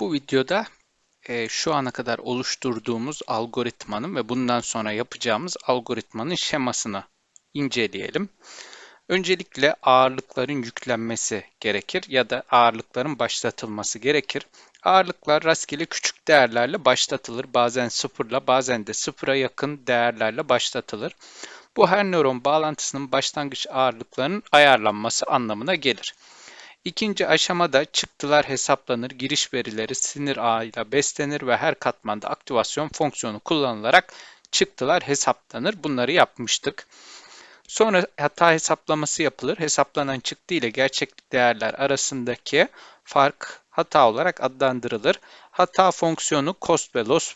Bu videoda e, şu ana kadar oluşturduğumuz algoritmanın ve bundan sonra yapacağımız algoritmanın şemasını inceleyelim. Öncelikle ağırlıkların yüklenmesi gerekir ya da ağırlıkların başlatılması gerekir. Ağırlıklar rastgele küçük değerlerle başlatılır. Bazen sıfırla bazen de sıfıra yakın değerlerle başlatılır. Bu her nöron bağlantısının başlangıç ağırlıklarının ayarlanması anlamına gelir. İkinci aşamada çıktılar hesaplanır, giriş verileri sinir ağıyla beslenir ve her katmanda aktivasyon fonksiyonu kullanılarak çıktılar hesaplanır. Bunları yapmıştık. Sonra hata hesaplaması yapılır. Hesaplanan çıktı ile gerçek değerler arasındaki fark hata olarak adlandırılır. Hata fonksiyonu cost ve loss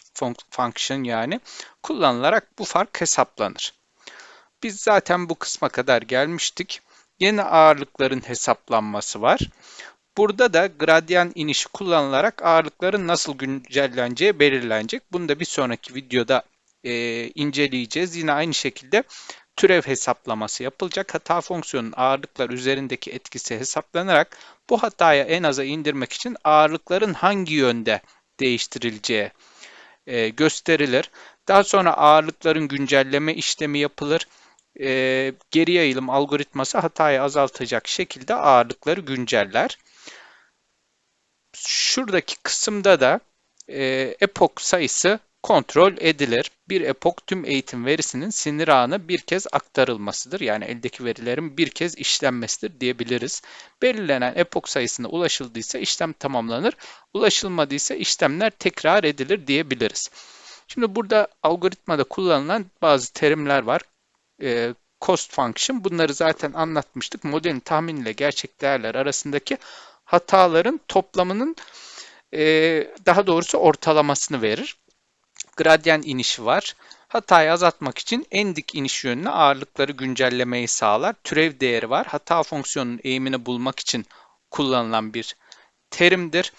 function yani kullanılarak bu fark hesaplanır. Biz zaten bu kısma kadar gelmiştik yeni ağırlıkların hesaplanması var. Burada da gradyan inişi kullanılarak ağırlıkların nasıl güncelleneceği belirlenecek. Bunu da bir sonraki videoda e, inceleyeceğiz. Yine aynı şekilde türev hesaplaması yapılacak. Hata fonksiyonunun ağırlıklar üzerindeki etkisi hesaplanarak bu hatayı en aza indirmek için ağırlıkların hangi yönde değiştirileceği e, gösterilir. Daha sonra ağırlıkların güncelleme işlemi yapılır e, geri yayılım algoritması hatayı azaltacak şekilde ağırlıkları günceller. Şuradaki kısımda da e, epok sayısı kontrol edilir. Bir epok tüm eğitim verisinin sinir ağına bir kez aktarılmasıdır. Yani eldeki verilerin bir kez işlenmesidir diyebiliriz. Belirlenen epok sayısına ulaşıldıysa işlem tamamlanır. Ulaşılmadıysa işlemler tekrar edilir diyebiliriz. Şimdi burada algoritmada kullanılan bazı terimler var e, cost function bunları zaten anlatmıştık. Modelin tahmin ile gerçek değerler arasındaki hataların toplamının e, daha doğrusu ortalamasını verir. Gradient inişi var. Hatayı azaltmak için en dik iniş yönüne ağırlıkları güncellemeyi sağlar. Türev değeri var. Hata fonksiyonunun eğimini bulmak için kullanılan bir terimdir.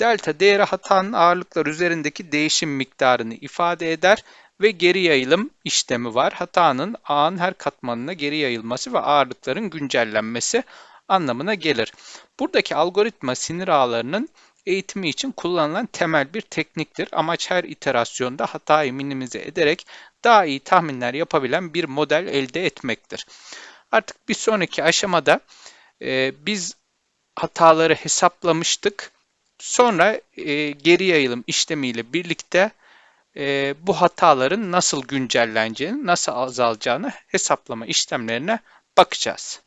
Delta değeri hatanın ağırlıklar üzerindeki değişim miktarını ifade eder ve geri yayılım işlemi var. Hatanın ağın her katmanına geri yayılması ve ağırlıkların güncellenmesi anlamına gelir. Buradaki algoritma sinir ağlarının eğitimi için kullanılan temel bir tekniktir. Amaç her iterasyonda hatayı minimize ederek daha iyi tahminler yapabilen bir model elde etmektir. Artık bir sonraki aşamada e, biz hataları hesaplamıştık. Sonra e, geri yayılım işlemiyle birlikte e, bu hataların nasıl güncelleneceğini, nasıl azalacağını hesaplama işlemlerine bakacağız.